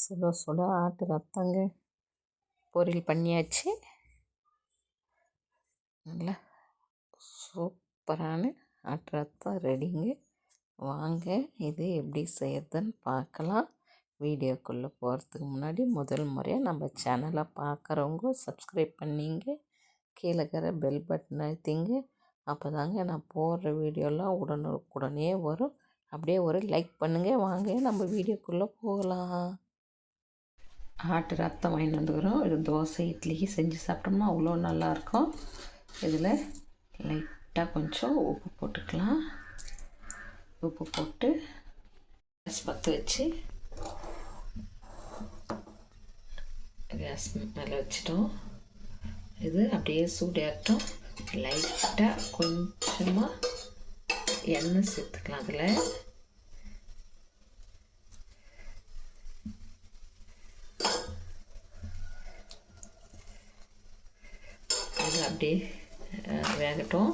சுட சுட ஆட்டு ரத்தங்க பொரியல் பண்ணியாச்சு. நல்லா சூப்பரான ஆட்டு ரத்தம் ரெடிங்க. வாங்க இது எப்படி செய்யறதுன்னு பார்க்கலாம். வீடியோக்குள்ளே போகிறதுக்கு முன்னாடி முதல் முறையாக நம்ம சேனலை பார்க்குறவங்க சப்ஸ்கிரைப் பண்ணிங்க. கீழே இருக்கிற பெல் பட்டன் அழுத்திங்க. அப்போ தாங்க நான் போடுற வீடியோலாம் உடனுக்குடனே வரும். அப்படியே ஒரு லைக் பண்ணுங்கள் வாங்க நம்ம வீடியோக்குள்ளே போகலாம். ஆட்டு ரத்தம் வாங்கிட்டு வந்துக்கிறோம். இது தோசை இட்லிக்கு செஞ்சு சாப்பிட்டோம்னா அவ்வளோ நல்லாயிருக்கும். இதில் லைட்டாக கொஞ்சம் உப்பு போட்டுக்கலாம். உப்பு போட்டு கேஸ் பற்ற வச்சு கேஸ் மேலே வச்சிட்டோம். இது அப்படியே சூடாகட்டும் லைட்டாக கொஞ்சமாக எண்ணெய் சேர்த்துக்கலாம் அதில். அது வேகட்டும்.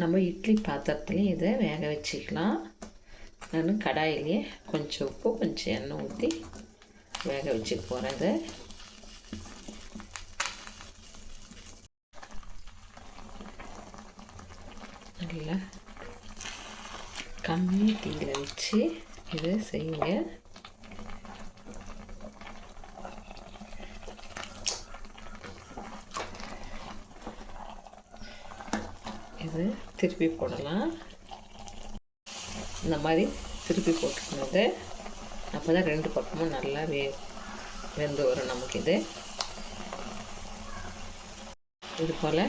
நம்ம இட்லி பாத்திரத்துலேயும் இதை வேக வச்சுக்கலாம். நான் கடாயிலேயே கொஞ்சம் உப்பு கொஞ்சம் எண்ணெய் ஊற்றி வேக வச்சுக்க போகிறேன் நல்லா கம்மி தீயில் வச்சு இதை செய்யுங்க. அது திருப்பி போடலாம். இந்த மாதிரி திருப்பி போட்டுக்கணும் அப்போ தான் ரெண்டு பக்கமும் நல்லா வே வெந்து வரும் நமக்கு இது இது போல்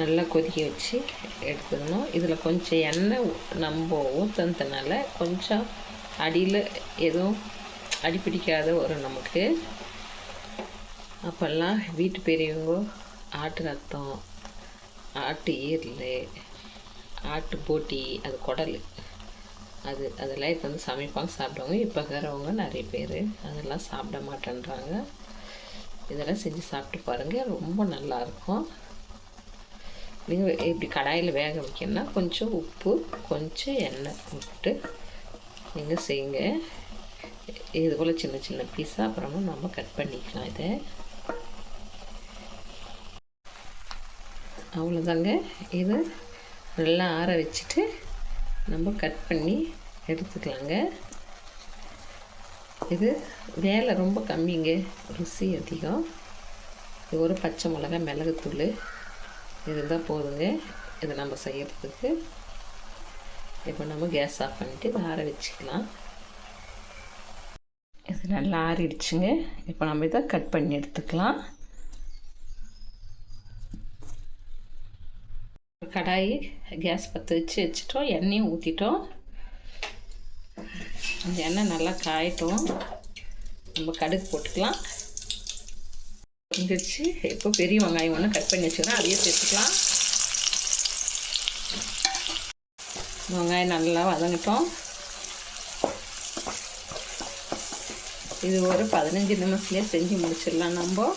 நல்லா கொதிக்க வச்சு எடுத்துக்கணும். இதில் கொஞ்சம் எண்ணெய் நம்ம ஊற்றுனதுனால கொஞ்சம் அடியில் எதுவும் அடிப்பிடிக்காத வரும் நமக்கு. அப்போல்லாம் வீட்டு பெரியவங்க ஆட்டு ரத்தம் ஆட்டு ஈரல் ஆட்டு போட்டி அது குடல். அது அதெல்லாம் இப்போ வந்து சமைப்பாங்க சாப்பிடுவாங்க. இப்போ இருக்கிறவங்க நிறைய பேர் அதெல்லாம் சாப்பிட மாட்டேன்றாங்க. இதெல்லாம் செஞ்சு சாப்பிட்டு பாருங்கள் ரொம்ப நல்லாயிருக்கும் நீங்கள் இப்படி கடாயில் வேக வைக்கணும்னா கொஞ்சம் உப்பு கொஞ்சம் எண்ணெய் விட்டு நீங்கள் செய்யுங்க. இது போல் சின்ன சின்ன பீஸாக அப்புறமா நம்ம கட் பண்ணிக்கலாம் இதை. அவ்வளோதாங்க. இது நல்லா ஆற வச்சுட்டு நம்ம கட் பண்ணி எடுத்துக்கலாங்க. இது வேலை ரொம்ப கம்மிங்க. ருசி அதிகம். இது ஒரு பச்சை மிளகா மிளகுத்தூள் இருந்தால் போதுங்க. இதை நம்ம செய்கிறதுக்கு இப்போ நம்ம கேஸ் ஆஃப் பண்ணிவிட்டு இதை ஆற வச்சுக்கலாம். இது நல்லா ஆறிடுச்சுங்க. இப்போ நம்ம இதை கட் பண்ணி எடுத்துக்கலாம். கடாயி கேஸ் பற்ற வச்சு வச்சுட்டோம் எண்ணெயும் ஊற்றிட்டோம் அந்த எண்ணெய் நல்லா காயட்டும். நம்ம கடுகு போட்டுக்கலாம். வந்துடுச்சு இப்போ பெரிய வெங்காயம் ஒன்று கட் பண்ணி வச்சுக்கிறேன். அதையே சேர்த்துக்கலாம். வெங்காயம் நல்லா வதங்கட்டும். இது ஒரு பதினஞ்சு நிமிஷத்துலேயே செஞ்சு முடிச்சிடலாம் நம்ம.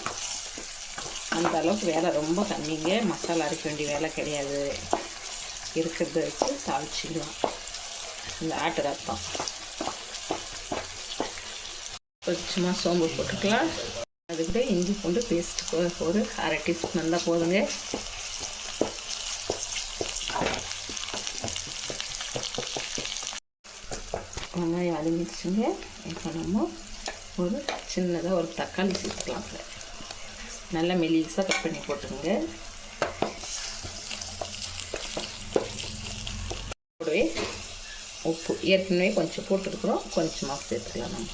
அந்த அளவுக்கு வேலை ரொம்ப கம்மிங்க. மசாலா அரைக்க வேண்டிய வேலை கிடையாது. இருக்கிறத வச்சு தாளிச்சிக்கலாம் இந்த ஆட்டு ரத்தம். கொஞ்சமாக சோம்பு போட்டுக்கலாம். அது கூட இஞ்சி பூண்டு பேஸ்ட்டு ஒரு அரை டீஸ்பூன் இருந்தால் போதுங்க. வெங்காயம் அழிஞ்சிடுச்சுங்க இப்போ நம்ம ஒரு சின்னதாக ஒரு தக்காளி சேர்த்துக்கலாம். நல்லா மெலிசாக கட் பண்ணி போட்டுருங்க கூடவே உப்பு ஏற்கனவே கொஞ்சம் போட்டுருக்குறோம். கொஞ்சமாக சேர்த்துக்கலாம் நம்ம.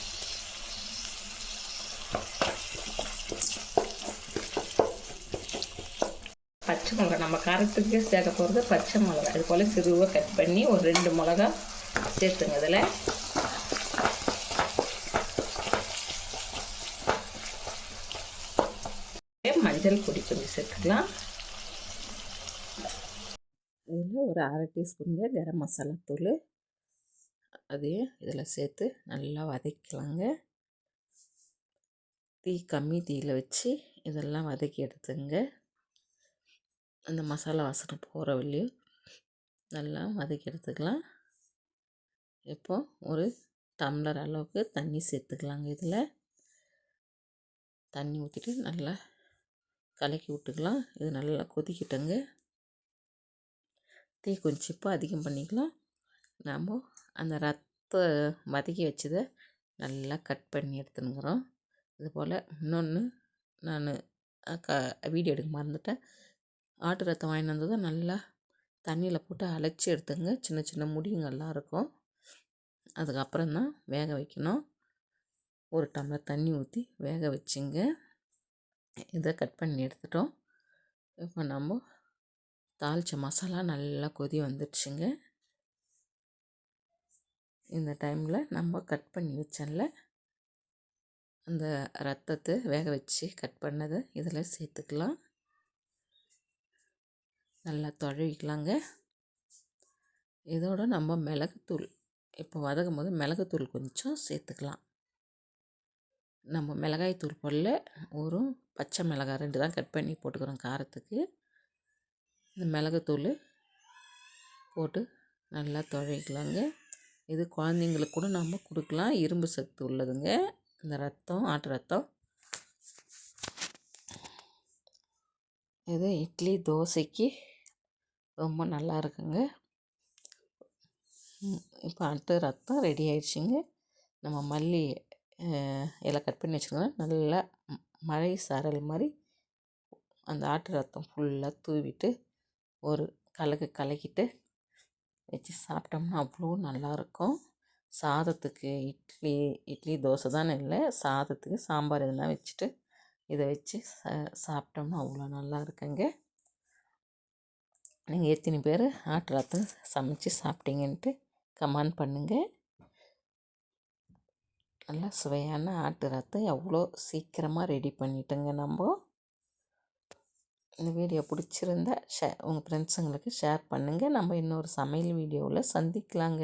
பச்சை மிளகா நம்ம காரத்துக்கு சேர்க்க போகிறது பச்சை மிளகா இது போல் சிறுவாக கட் பண்ணி ஒரு ரெண்டு மிளகா சேர்த்துங்க அதில் மஞ்சள் பொடி கொஞ்சம் சேர்த்துக்கலாம். இதில் ஒரு அரை டீஸ்பூனுங்க கரம் மசாலா தூள். அதையும் இதில் சேர்த்து நல்லா வதக்கலாங்க. தீ கம்மி தீயில் வச்சு இதெல்லாம் வதக்கி எடுத்துங்க. அந்த மசாலா வாசனை போகிற வழியும் நல்லா வதக்கி எடுத்துக்கலாம். இப்போ ஒரு டம்ளர் அளவுக்கு தண்ணி சேர்த்துக்கலாங்க இதில். தண்ணி ஊற்றிட்டு நல்லா கலக்கி விட்டுக்கலாம். இது நல்லா கொதிக்கிட்டங்க. தீ கொஞ்சம் இப்போ அதிகம் பண்ணிக்கலாம். நாம் அந்த ரத்த வதக்கி வச்சதை நல்லா கட் பண்ணி எடுத்துனுங்கிறோம் இது போல் இன்னொன்று நான் க வீடியோ எடுக்க மறந்துட்டேன். ஆட்டு ரத்தம் வாங்கிட்டு வந்ததை நல்லா தண்ணியில் போட்டு அழைச்சி எடுத்துங்க. சின்ன சின்ன முடிங்கள்லாம் இருக்கும் அதுக்கப்புறம் தான் வேக வைக்கணும். ஒரு டம்ளர் தண்ணி ஊற்றி வேக வச்சுங்க. இதை கட் பண்ணி எடுத்துட்டோம். இப்போ நம்ம தாளித்த மசாலா நல்லா கொதி வந்துடுச்சுங்க. இந்த டைமில் நம்ம கட் பண்ணி வச்சல அந்த ரத்தத்தை வேக வச்சு கட் பண்ணதை இதில் சேர்த்துக்கலாம். நல்லா தொழவிக்கலாங்க. இதோட நம்ம மிளகுத்தூள் இப்போ வதக்கும் போது மிளகுத்தூள் கொஞ்சம் சேர்த்துக்கலாம். நம்ம மிளகாய் தூள் போடல ஒரு பச்சை மிளகாய் ரெண்டு தான் கட் பண்ணி போட்டுக்கிறோம் காரத்துக்கு. இந்த மிளகுத்தூள் போட்டு நல்லா துவைக்கலாங்க. இது குழந்தைங்களுக்கு கூட நம்ம கொடுக்கலாம். இரும்பு சத்து உள்ளதுங்க. இந்த ரத்தம் ஆட்டு ரத்தம். இது இட்லி தோசைக்கு ரொம்ப நல்லா இருக்குங்க. இப்போ ஆட்டு ரத்தம் ரெடி ஆயிடுச்சுங்க. நம்ம மல்லி எல்லாம் கட் பண்ணி வச்சுக்கோங்க நல்லா மழை சாரல் மாதிரி அந்த ஆட்டு ரத்தம் ஃபுல்லாக தூவிட்டு ஒரு கலக்கு கலக்கிட்டு வச்சு சாப்பிட்டோம்னா அவ்வளோ நல்லாயிருக்கும். சாதத்துக்கு இட்லி இட்லி தோசை தான் இல்லை சாதத்துக்கு சாம்பார் இதெல்லாம் வச்சுட்டு இதை வச்சு சா சாப்பிட்டோம்னா அவ்வளோ நல்லா இருக்குங்க நீங்கள் எத்தனை பேர் ஆட்டு ரத்தம் சமைச்சு சாப்பிட்டீங்கன்ட்டு கமெண்ட் பண்ணுங்கள் நல்லா சுவையான ஆட்டு ரத்தம் எவ்வளோ சீக்கிரமாக ரெடி பண்ணிட்டோங்க நம்ம. இந்த வீடியோ பிடிச்சிருந்தா ஷே உங்கள் ஃப்ரெண்ட்ஸுங்களுக்கு ஷேர் பண்ணுங்கள் நம்ம இன்னொரு சமையல் வீடியோவில் சந்திக்கலாங்க.